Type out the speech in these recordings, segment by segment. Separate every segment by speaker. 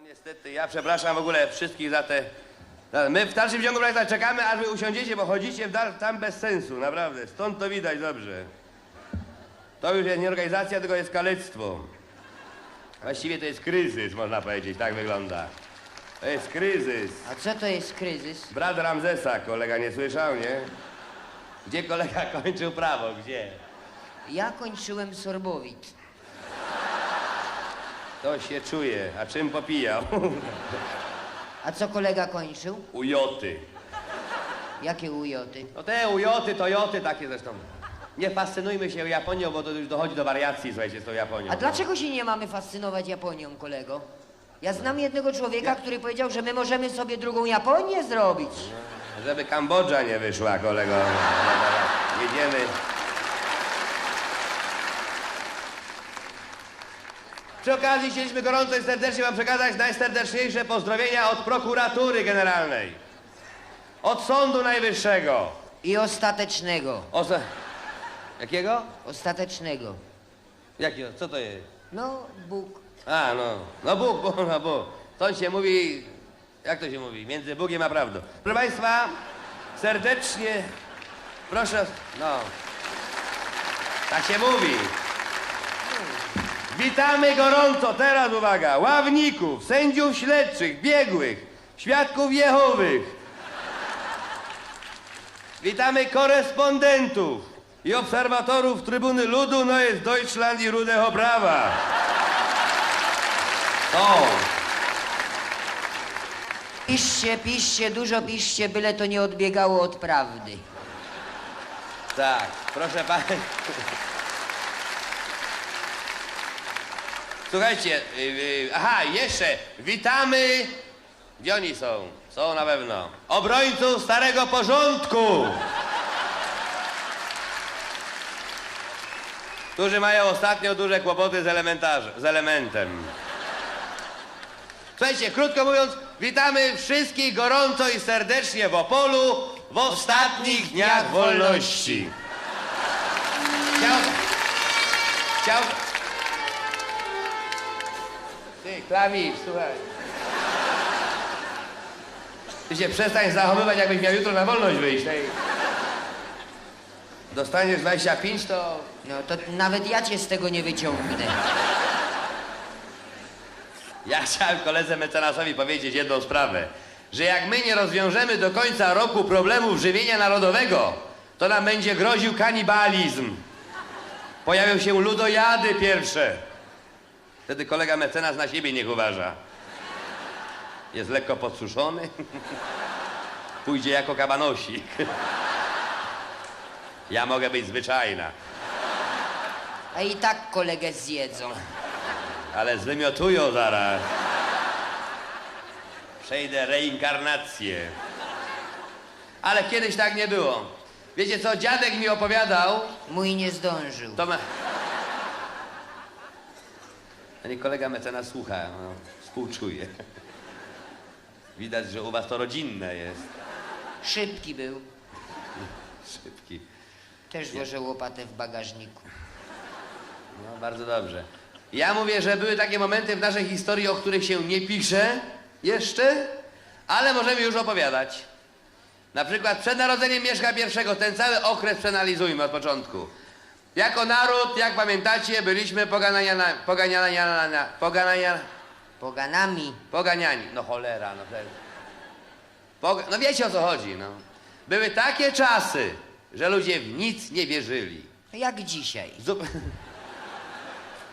Speaker 1: No niestety, ja przepraszam w ogóle wszystkich za te... za- My w dalszym ciągu państwa, czekamy, aż wy usiądziecie, bo chodzicie w dal, tam bez sensu, naprawdę. Stąd to widać dobrze. To już jest nie organizacja, tylko jest kalectwo. Właściwie to jest kryzys, można powiedzieć, tak wygląda. To jest kryzys.
Speaker 2: A co to jest kryzys?
Speaker 1: Brat Ramzesa, kolega nie słyszał, nie? Gdzie kolega kończył prawo, gdzie?
Speaker 2: Ja kończyłem sorbowit.
Speaker 1: To się czuje. A czym popijał?
Speaker 2: A co kolega kończył?
Speaker 1: Ujoty.
Speaker 2: Jakie ujoty?
Speaker 1: No te ujoty, tojoty takie zresztą. Nie fascynujmy się Japonią, bo to już dochodzi do wariacji, słuchajcie, z tą Japonią.
Speaker 2: A dlaczego się nie mamy fascynować Japonią, kolego? Ja znam jednego człowieka, który powiedział, że my możemy sobie drugą Japonię zrobić.
Speaker 1: Żeby Kambodża nie wyszła, kolego. Jedziemy. Przy okazji chcieliśmy gorąco i serdecznie wam przekazać najserdeczniejsze pozdrowienia od prokuratury generalnej. Od Sądu Najwyższego.
Speaker 2: I ostatecznego.
Speaker 1: Osa... Jakiego?
Speaker 2: Ostatecznego.
Speaker 1: Jakiego? Co to jest?
Speaker 2: No, Bóg.
Speaker 1: A, no. No Bóg, Bóg, no Bóg. To się mówi... Jak to się mówi? Między Bugiem a prawdą. Proszę Państwa, serdecznie proszę... No. Tak się mówi. Witamy gorąco, teraz uwaga, ławników, sędziów śledczych, biegłych, świadków Jehowych. Witamy korespondentów i obserwatorów Trybuny Ludu, no jest Deutschland i Rudego Prawa. O,
Speaker 2: Piszcie, piszcie, dużo piszcie, byle to nie odbiegało od prawdy.
Speaker 1: tak, proszę pana. Słuchajcie, y, y, aha, jeszcze witamy. Gdzie oni są? Są na pewno. Obrońców starego porządku. Którzy mają ostatnio duże kłopoty z, elementarz- z elementem. Słuchajcie, krótko mówiąc, witamy wszystkich gorąco i serdecznie w Opolu w ostatnich dniach wolności. Chciał... Chciał... Ty, klawisz, słuchaj. Ty się przestań zachowywać, jakbyś miał jutro na wolność wyjść. Tej... Dostaniesz 25, to...
Speaker 2: No to nawet ja cię z tego nie wyciągnę.
Speaker 1: Ja chciałem koledze mecenasowi powiedzieć jedną sprawę, że jak my nie rozwiążemy do końca roku problemów żywienia narodowego, to nam będzie groził kanibalizm. Pojawią się ludojady pierwsze. Wtedy kolega mecenas na siebie niech uważa. Jest lekko podsuszony. Pójdzie jako kabanosik. Ja mogę być zwyczajna,
Speaker 2: A i tak kolegę zjedzą.
Speaker 1: ale zwymiotują zaraz. Przejdę reinkarnację. Ale kiedyś tak nie było. Wiecie co, dziadek mi opowiadał,
Speaker 2: Mój nie zdążył.
Speaker 1: to ma... A nie kolega mecenas słucha, no, współczuje. Widać, że u was to rodzinne jest.
Speaker 2: Szybki był.
Speaker 1: Szybki.
Speaker 2: Też wożę łopatę w bagażniku.
Speaker 1: No, bardzo dobrze. Ja mówię, że były takie momenty w naszej historii, o których się nie pisze jeszcze, ale możemy już opowiadać. Na przykład przed narodzeniem Mieszka I, ten cały okres przeanalizujmy od początku. Jako naród, jak pamiętacie, byliśmy poganiania, poganiania, poganiania,
Speaker 2: Poganami.
Speaker 1: poganiani. No cholera, no. Poga no wiecie o co chodzi, no. Były takie czasy, że ludzie w nic nie wierzyli.
Speaker 2: Jak dzisiaj.
Speaker 1: Zup...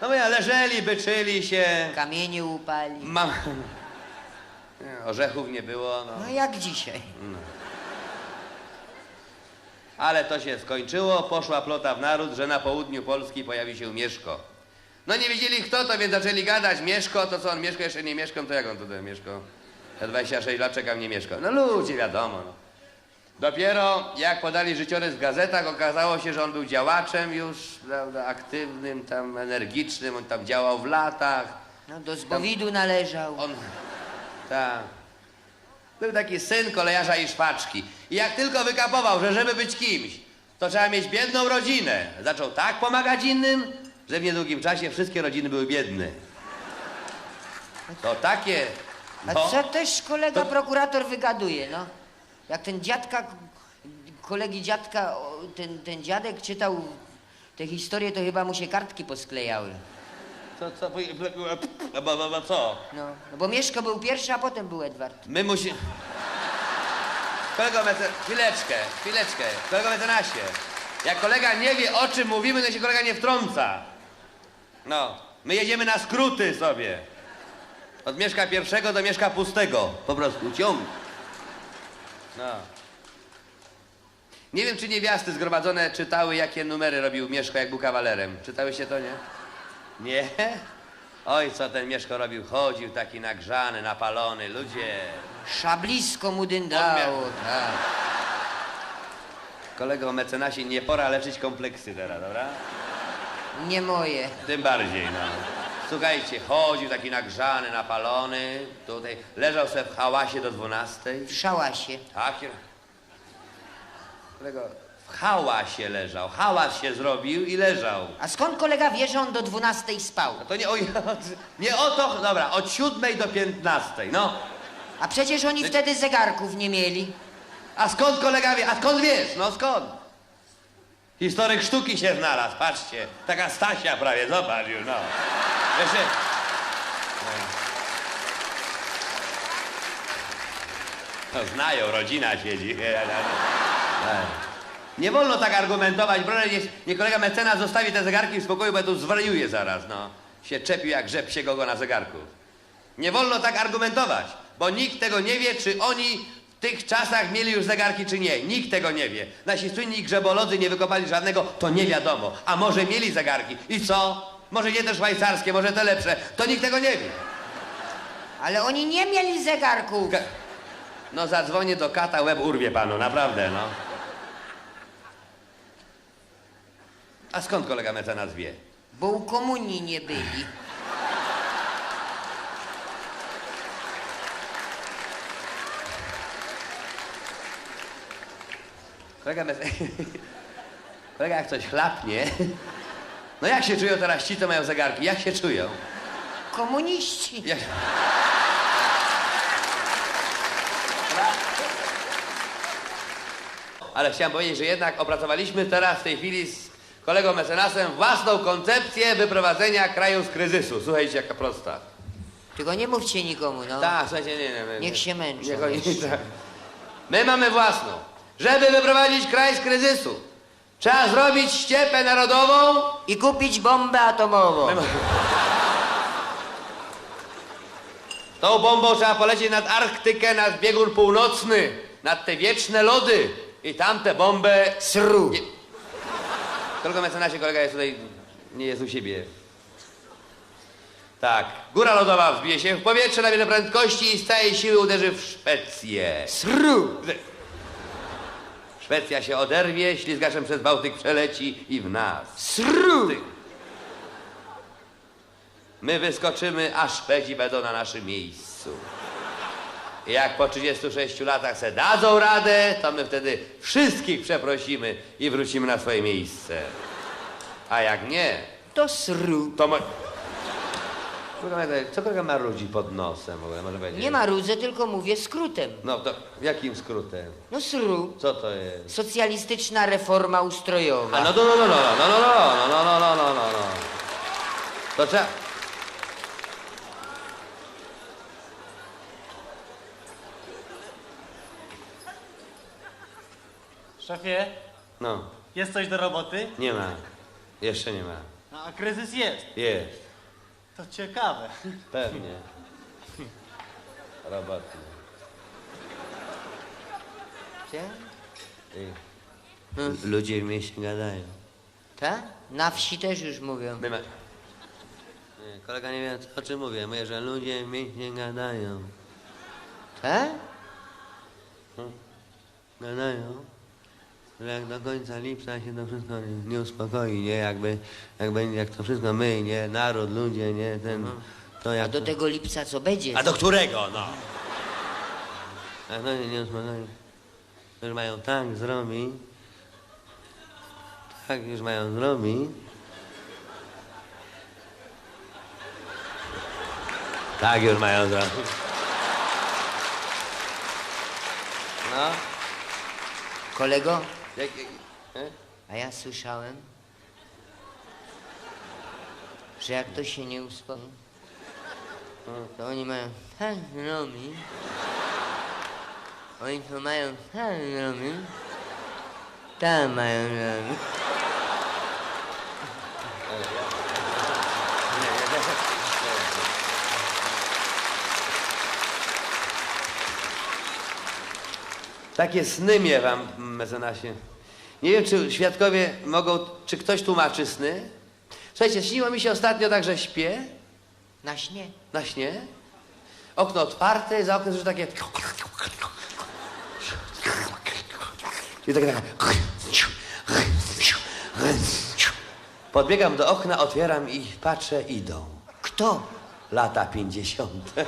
Speaker 1: No my leżeli, byczyli się.
Speaker 2: Kamienie upali.
Speaker 1: Nie, Orzechów nie było, no.
Speaker 2: No jak dzisiaj.
Speaker 1: Ale to się skończyło, poszła plota w naród, że na południu Polski pojawi się Mieszko. No nie wiedzieli kto to, więc zaczęli gadać Mieszko, to co on Mieszko jeszcze nie mieszkał, to jak on tutaj mieszkał? Ja 26 lat czekam, nie mieszkał. No ludzie, wiadomo, no. Dopiero jak podali życiorys w gazetach, okazało się, że on był działaczem już, prawda, aktywnym, tam energicznym, on tam działał w latach.
Speaker 2: No do zbowidu należał.
Speaker 1: On, tak. Był taki syn kolejarza i szwaczki. I jak tylko wykapował, że żeby być kimś, to trzeba mieć biedną rodzinę. Zaczął tak pomagać innym, że w niedługim czasie wszystkie rodziny były biedne. To takie...
Speaker 2: A
Speaker 1: No,
Speaker 2: co też kolega
Speaker 1: To-
Speaker 2: prokurator wygaduje, no? Jak ten dziadka, kolegi dziadka, o, ten, ten dziadek czytał te historie, to chyba mu się kartki posklejały.
Speaker 1: Co, co, bo, bo, bo, co?
Speaker 2: No, no bo Mieszko był pierwszy, a potem był Edward.
Speaker 1: My musimy... Kolego mece... Chwileczkę, chwileczkę. Kolego mecenasie. Jak kolega nie wie, o czym mówimy, to się kolega nie wtrąca. No, my jedziemy na skróty sobie. Od mieszka pierwszego do mieszka pustego. Po prostu ciąg. No. Nie wiem, czy niewiasty zgromadzone czytały, jakie numery robił Mieszko, jak był kawalerem. Czytały się to, nie? Nie? Oj, co ten Mieszko robił? Chodził taki nagrzany, napalony. Ludzie...
Speaker 2: Szablisko mu dyndało, tak.
Speaker 1: Kolego mecenasie, nie pora leczyć kompleksy teraz, dobra?
Speaker 2: Nie moje.
Speaker 1: Tym bardziej, no. Słuchajcie, chodził taki nagrzany, napalony, tutaj leżał sobie w hałasie do dwunastej.
Speaker 2: W szałasie.
Speaker 1: Takie... Kolego, w hałasie leżał, hałas się zrobił i leżał.
Speaker 2: A skąd kolega wie, że on do dwunastej spał?
Speaker 1: No to nie o, nie o to, dobra, od siódmej do piętnastej, no.
Speaker 2: A przecież oni wtedy zegarków nie mieli.
Speaker 1: A skąd kolega wie? A skąd wiesz? No skąd? Historyk sztuki się znalazł, patrzcie. Taka Stasia prawie, zobacz już, no. Jeszcze... No, znają, rodzina siedzi. Nie wolno tak argumentować, brodę, niech, niech kolega mecenas zostawi te zegarki w spokoju, bo ja tu zwariuje zaraz, no. Się czepił jak rzep się go na zegarku. Nie wolno tak argumentować, bo nikt tego nie wie, czy oni w tych czasach mieli już zegarki, czy nie. Nikt tego nie wie. Nasi słynni grzebolodzy nie wykopali żadnego, to nie wiadomo. A może mieli zegarki. I co? Może nie te szwajcarskie, może te lepsze. To nikt tego nie wie.
Speaker 2: Ale oni nie mieli zegarków.
Speaker 1: Ka- No zadzwonię do kata, łeb urwie panu, naprawdę, no. A skąd kolega mecenas wie?
Speaker 2: Bo u komunii nie byli.
Speaker 1: Kolega, mece... kolega jak coś chlapnie, no jak się czują teraz ci, co mają zegarki? Jak się czują?
Speaker 2: Komuniści.
Speaker 1: Jak... Ale chciałem powiedzieć, że jednak opracowaliśmy teraz w tej chwili z kolegą mecenasem własną koncepcję wyprowadzenia kraju z kryzysu. Słuchajcie, jaka prosta.
Speaker 2: Tylko nie mówcie nikomu, no.
Speaker 1: Tak, słuchajcie, nie, nie, nie.
Speaker 2: Niech się męczą
Speaker 1: Niech oni,
Speaker 2: jeszcze.
Speaker 1: tak. My mamy własną. Żeby wyprowadzić kraj z kryzysu, trzeba zrobić ściepę narodową
Speaker 2: I kupić bombę atomową.
Speaker 1: My Tą bombą trzeba polecieć nad Arktykę, nad biegun północny, nad te wieczne lody i tamtę bombę...
Speaker 2: Sru.
Speaker 1: Nie. Kolego mecenasie, kolega jest tutaj, nie jest u siebie. Tak, góra lodowa wzbije się w powietrze, nabierze prędkości i z całej siły uderzy w Szwecję.
Speaker 2: Sru.
Speaker 1: Szwecja się oderwie, ślizgaczem przez Bałtyk przeleci i w nas.
Speaker 2: Sru.
Speaker 1: My wyskoczymy, a Szwedzi będą na naszym miejscu. I jak po 36 latach se dadzą radę, to my wtedy wszystkich przeprosimy i wrócimy na swoje miejsce. A jak nie,
Speaker 2: To sru.
Speaker 1: to mo... Co kolega ma ludzi pod nosem w ogóle, może powiedzieć?
Speaker 2: Nie tylko mówię skrótem.
Speaker 1: No to jakim skrótem?
Speaker 2: No sru.
Speaker 1: Co to jest?
Speaker 2: Socjalistyczna reforma ustrojowa.
Speaker 1: A no to no no no no no no no no no no no no no. To trzeba...
Speaker 3: Szefie,
Speaker 1: No,
Speaker 3: jest coś do roboty?
Speaker 1: nie ma. Jeszcze nie ma.
Speaker 3: No, a kryzys jest.
Speaker 1: Jest.
Speaker 3: To ciekawe.
Speaker 1: Pewnie. Roboty.
Speaker 2: Tak?
Speaker 1: Ty. L- Ludzie w mieście gadają.
Speaker 2: Tak? Na wsi też już mówią.
Speaker 1: My ma... Nie, kolega nie wie o czym mówię. Mówię, że ludzie w mieście gadają.
Speaker 2: Tak?
Speaker 1: Gadają. Że jak do końca lipca się to wszystko nie, uspokoi, nie? Jakby, jak będzie, jak to wszystko my, nie? Naród, ludzie, nie? Ten, to
Speaker 2: A
Speaker 1: jak...
Speaker 2: do tego lipca co będzie?
Speaker 1: A do którego, no? A to nie, nie uspokoi. Już mają tak zrobić, tak już mają zrobić, Tak już mają za. No.
Speaker 2: Kolego,
Speaker 1: Jak, jak, e?
Speaker 2: a ja słyszałem, że jak to się nie uspokoi, to oni mają tak robić. Oni to mają tak robić. Tak mają robić.
Speaker 1: Takie sny miewam, mecenasie. Nie wiem, czy świadkowie mogą, czy ktoś tłumaczy sny? Słuchajcie, śniło mi się ostatnio tak, że śpię
Speaker 2: Na śnie.
Speaker 1: na śnie, okno otwarte, za oknem że takie... I takie... Podbiegam do okna, otwieram i patrzę, idą.
Speaker 2: Kto?
Speaker 1: Lata pięćdziesiąte.